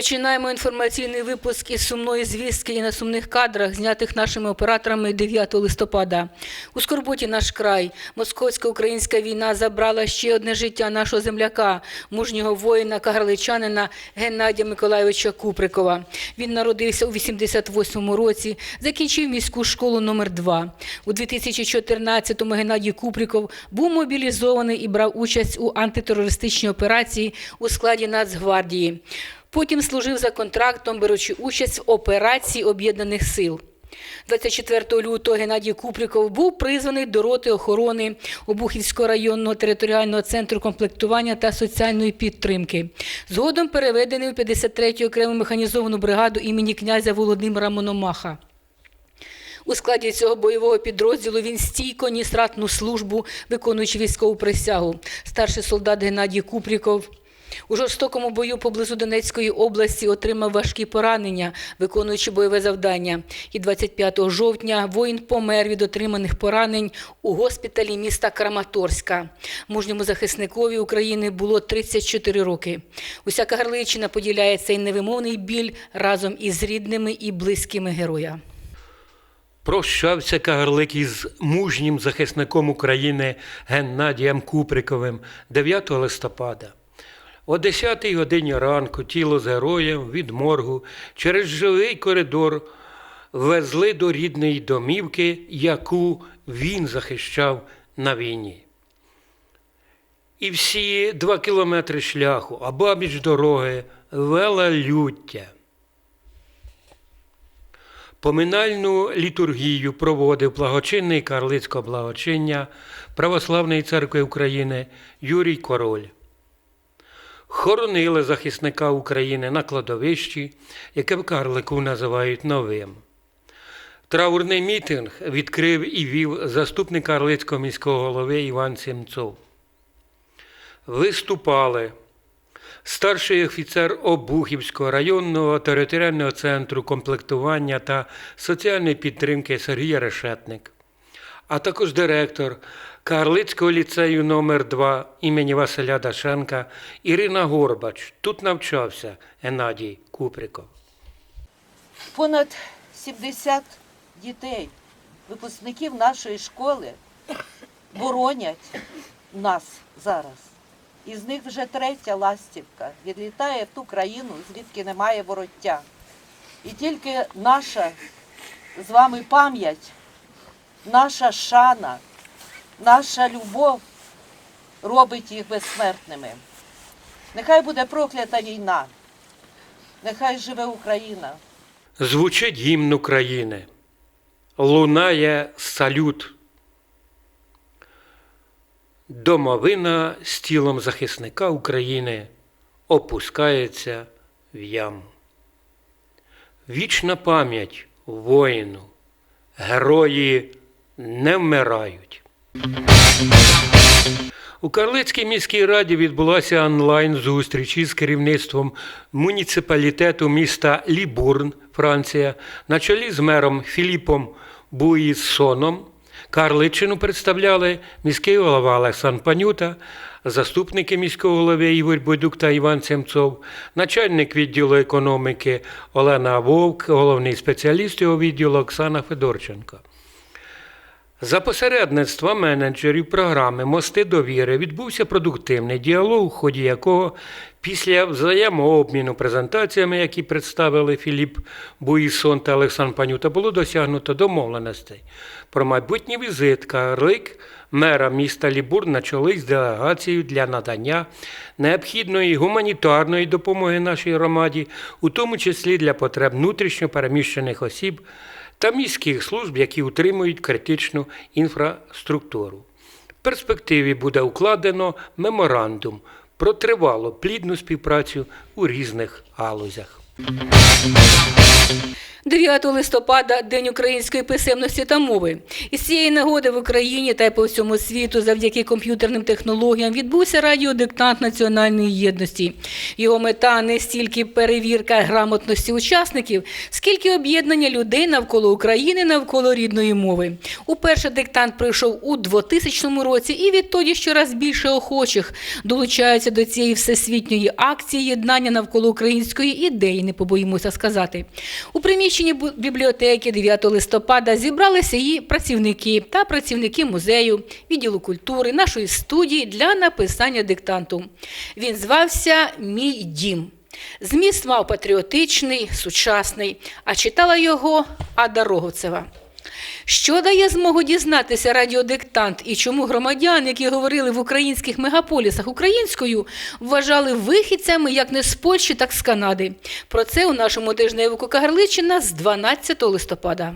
Починаємо інформаційний випуск із сумної звістки і на сумних кадрах, знятих нашими операторами 9 листопада. У Скорботі наш край. Московсько-українська війна забрала ще одне життя нашого земляка, мужнього воїна, кагарличанина Геннадія Миколайовича Куприкова. Він народився у 88-му році, закінчив міську школу номер 2 У 2014-му Геннадій Куприков був мобілізований і брав участь у антитерористичній операції у складі Нацгвардії. Потім служив за контрактом, беручи участь в операції Об'єднаних сил. 24 лютого Геннадій Куприков був призваний до роти охорони Обухівського районного територіального центру комплектування та соціальної підтримки. Згодом переведений у 53-ю окрему механізовану бригаду імені князя Володимира Мономаха. У складі цього бойового підрозділу він стійко ніс ратну службу, виконуючи військову присягу. Старший солдат Геннадій Купріков у жорстокому бою поблизу Донецької області отримав важкі поранення, виконуючи бойове завдання. І 25 жовтня воїн помер від отриманих поранень у госпіталі міста Краматорська. Мужньому захисникові України було 34 роки. Уся Кагарличина поділяє цей невимовний біль разом із рідними і близькими героя. Прощався Кагарлик із мужнім захисником України Геннадієм Куприковим 9 листопада. О 10-й годині ранку тіло з героєм від моргу через живий коридор везли до рідної домівки, яку він захищав на війні. І всі два кілометри шляху, а бабіч дороги вела люття. Поминальну літургію проводив благочинний карлицького благочиння Православної церкви України Юрій Король. Хоронили захисника України на кладовищі, яке в Карлику називають новим. Траурний мітинг відкрив і вів заступник Карлицького міського голови Іван Сімцов. Виступали старший офіцер Обухівського районного територіального центру комплектування та соціальної підтримки Сергій Решетник, а також директор Карлицького ліцею номер 2 імені Василя Дашенка Ірина Горбач. Тут навчався Геннадій Куприков. Понад 70 дітей, випускників нашої школи, боронять нас зараз. Із них вже третя ластівка відлітає в ту країну, звідки немає вороття. І тільки наша з вами пам'ять, наша шана, наша любов робить їх безсмертними. Нехай буде проклята війна, нехай живе Україна. Звучить гімн України. Лунає салют. Домовина з тілом захисника України опускається в яму. Вічна пам'ять воїну. Герої не вмирають. У Карлицькій міській раді відбулася онлайн-зустріч із керівництвом муніципалітету міста Лібурн, Франція, на чолі з мером Філіпом Буїссоном. Карличину представляли міський голова Олександр Панюта, заступники міського голови Ігор Бойдук та Іван Семцов, начальник відділу економіки Олена Вовк, головний спеціаліст його відділу Оксана Федорченко. За посередництва менеджерів програми Мости довіри відбувся продуктивний діалог, у ході якого після взаємообміну презентаціями, які представили Філіп Буїсон та Олександр Панюта, було досягнуто домовленостей про майбутній візит Карлик мера міста Лібур на чолі з делегацією для надання необхідної гуманітарної допомоги нашій громаді, у тому числі для потреб внутрішньо переміщених осіб та міських служб, які утримують критичну інфраструктуру. В перспективі буде укладено меморандум про тривалу плідну співпрацю у різних галузях. 9 листопада День української писемності та мови. Із цієї нагоди в Україні та й по всьому світу завдяки комп'ютерним технологіям відбувся радіодиктант національної єдності. Його мета не стільки перевірка грамотності учасників, скільки об'єднання людей навколо України, навколо рідної мови. Уперше диктант пройшов у 2000 році, і відтоді щораз більше охочих долучаються до цієї всесвітньої акції єднання навколо української ідеї, не побоїмося сказати. У приміщенні бібліотеки 9 листопада зібралися її працівники та працівники музею, відділу культури, нашої студії для написання диктанту. Він звався Мій дім. Зміст мав патріотичний, сучасний, а читала його Ада Роговцева. Що дає змогу дізнатися радіодиктант і чому громадян, які говорили в українських мегаполісах українською, вважали вихідцями як не з Польщі, так з Канади? Про це у нашому тижневику Кагарличина з 12 листопада.